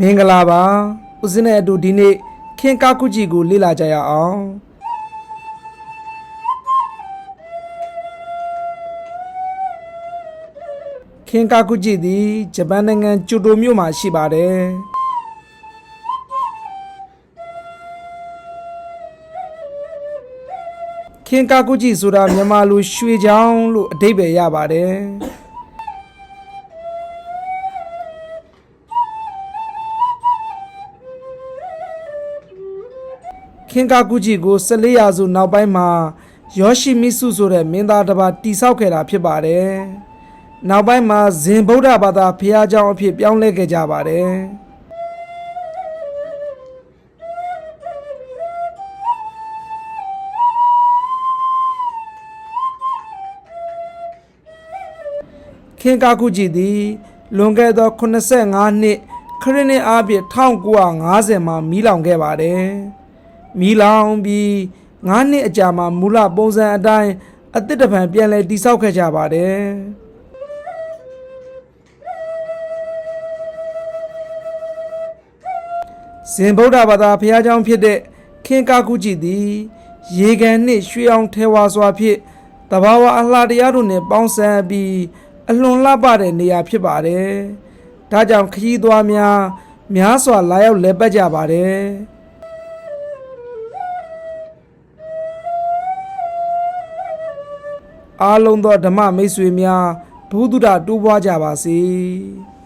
မင်္ဂလာပါဦးစင်းနဲ့အတူဒီနေ့ခင်ကာကုကြီးကိုလေ့လာကြရအောင်ခင်ကာကုကြီးသည်ဂျပန်နိုင်ငံကျိုတိုမြို့မှာရှိပါတယ်ခင်ကာကုကြီးဆိုတာမြန်မာလိုရွှေချောင်းလို့အဓိပ္ပာယ်ရပါတယ် ခင်ကာကူဂျီကို14ရာစုနောက်ပိုင်းမှာယောရှိမိစုဆိုတဲ့မင်းသားတစ်ပါးတိဆောက်ခဲ့တာဖြစ်ပါတယ်။နောက်ပိုင်းမှာဇင်ဗုဒ္ဓဘာသာဘုရားကျောင်းအဖြစ်ပြောင်းလဲခဲ့ကြပါတယ်။ခင်ကာကုကြည်သည်လွန်ခဲ့သော85နှစ်ခရစ်နှစ်အပြည့်1950မှာမီးလောင်ခဲ့ပါတယ်။ မီးလောင်ပြီး9နှစ်အကြာမှာမူလပုံစံအတိုင်းအသစ်တစ်ပံပြန်လည်တည်ဆောက်ခဲ့ကြပါတယ်။ဇင်ဗုဒ္ဓဘာသာဘုရားကျောင်းဖြစ်တဲ့ခင်ကာကုကြီးသည် ရေကန်နှင့်ရွှေအောင်ထဲဝါစွာဖြင့်တဘာဝအလှတရားတို့နှင့်ပေါင်းစပ်ပြီးအလွန်လှပတဲ့နေရာဖြစ်ပါတယ်။ဒါကြောင့်ခရီးသွားများများစွာလာရောက်လည်ပတ်ကြပါတယ်။ အားလုံးသောဓမ္မမိတ်ဆွေများဘုဒ္ဓတာတိုးပွားကြပါစေ။